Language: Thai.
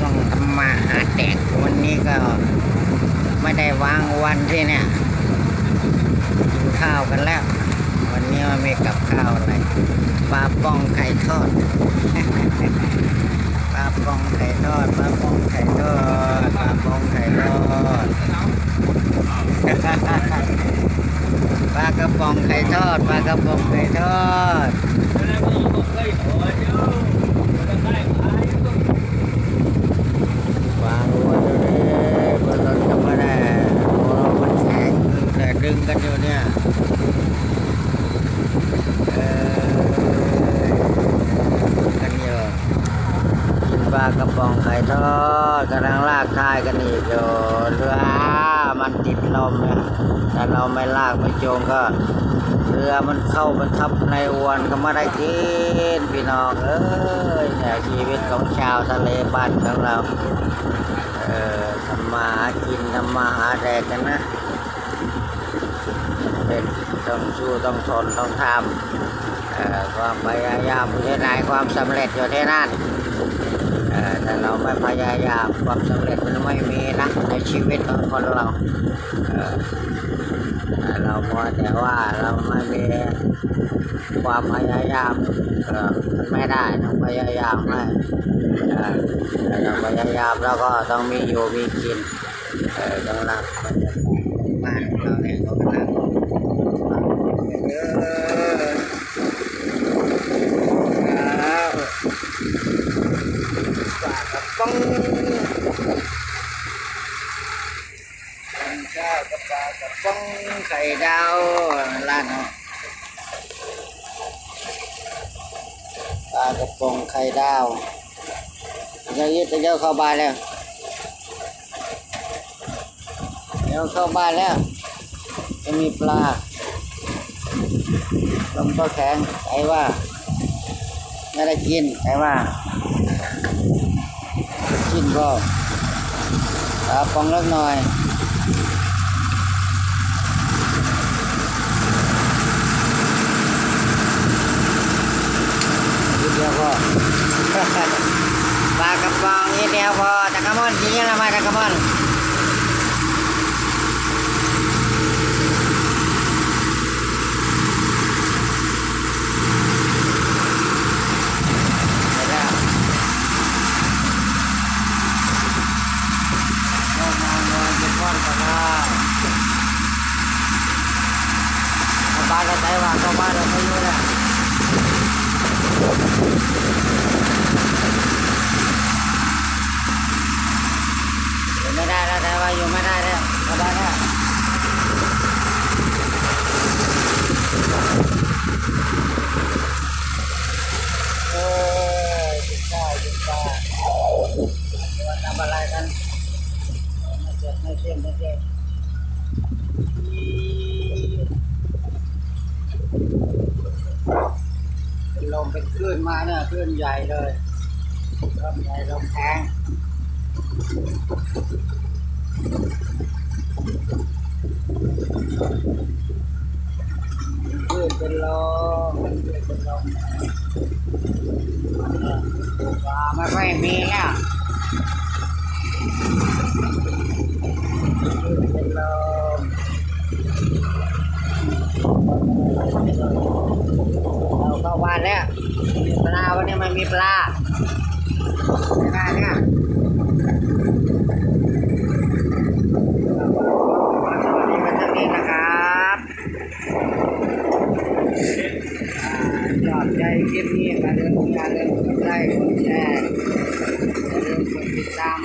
ช่องธรรมะหาแดกวันนี้ก็ไม่ได้วางวันที่เนี่ยกินข้าวกันแล้ว วันนี้มันมีกับข้าวอะไรปลาป้องไข่ทอดปลาป้องไข่ทอดปลาป้องไข่ทอดปลาป้องไข่ทอดปลากระป๋องไข่ทอดปลากระป๋องไข่ทอดวางรัวเดี๋ยวนี้บนรถก็ไม่ได้โอ้มันแข็งแต่ดึง กันอยู่เยออกันอยู่กินปลากระป๋องไข่ทอดกำลังลากทายกันอีกอยู่เรือมันติดลมเนี่ยถ้าเราไม่ลากไม่จงก็ เรือมันเข้ามันทับในอวนก็ไม่ได้กินพี่น้องเอ้ยเนี่ยชีวิตของชาวทะเลบ้านของเรา เอ่อทำมาหากินทำมาหาแดกกันนะ ต้องสู้ต้องทนต้องทำความพยายามอยู่ที่ไหนความสำเร็จอยู่ที่นั่นแต่เราไม่พยายามความสำเร็จมันไม่มีนะในชีวิตของคนเราเราพอแต่ว่าเราไม่มีความพยายามมันไม่ได้ต้องพยายามให้เอ่อแต่เราพยายามแล้วก็ต้องมีอยู่มีกินเอองรรยากาศบ้านของเราเนี่ยก็กำลังเยอะครับปลากระป๋องข้าวกับ ปลากระป๋องไข่ดาวร้านเนาะปลากระป๋องไข่ดาวเดี๋ยวยึดเดี๋ยวเข้าบ้านแล้วเดี๋ยวเข้าบ้านแล้วจะมีปลาลมก็แข็งไอ้ว่าไม่ได้กินไอ้ว่ากินก็ปลาปองเล็กหน่อยนิดเดียวพอ ปลาก ระป๋องนิดเดียวพอตะกะมอนกินยังละมาตะกะมอน ไปแล้วเข้ามานอนจะป้อนกับข้าวเอาบ้านเราใจว่าเข้าบ้านเราไม่อยู่แล้วอยู่ไม่ได้แล้วแต่ว่าอยู่ไม่ได้แล้วเข้าบ้านแล้วเออกินข้าวกินปลาวันทำอะไร กันไม่เจ็บไม่เจ็บไม่เจ็บเป็นลมเป็นคลื่นมาเนี่ยคลื่นใหญ่เลยลมใหญ่ลมแข็งคลื่นเป็นลมคลื่นเป็นลมปลาไม่ค่อยมีแล้ว เป็นลมเราเข้านแล้วมีปลาวันนี้ไม่มีปลาไม่ได้เนี่ยวัสดีกันท่านนี้นะครับยอดใจคลิปนี้อย่าลืมอย่าลืมกดไลค์กดแชร์อย่าลืมกดติดตามไป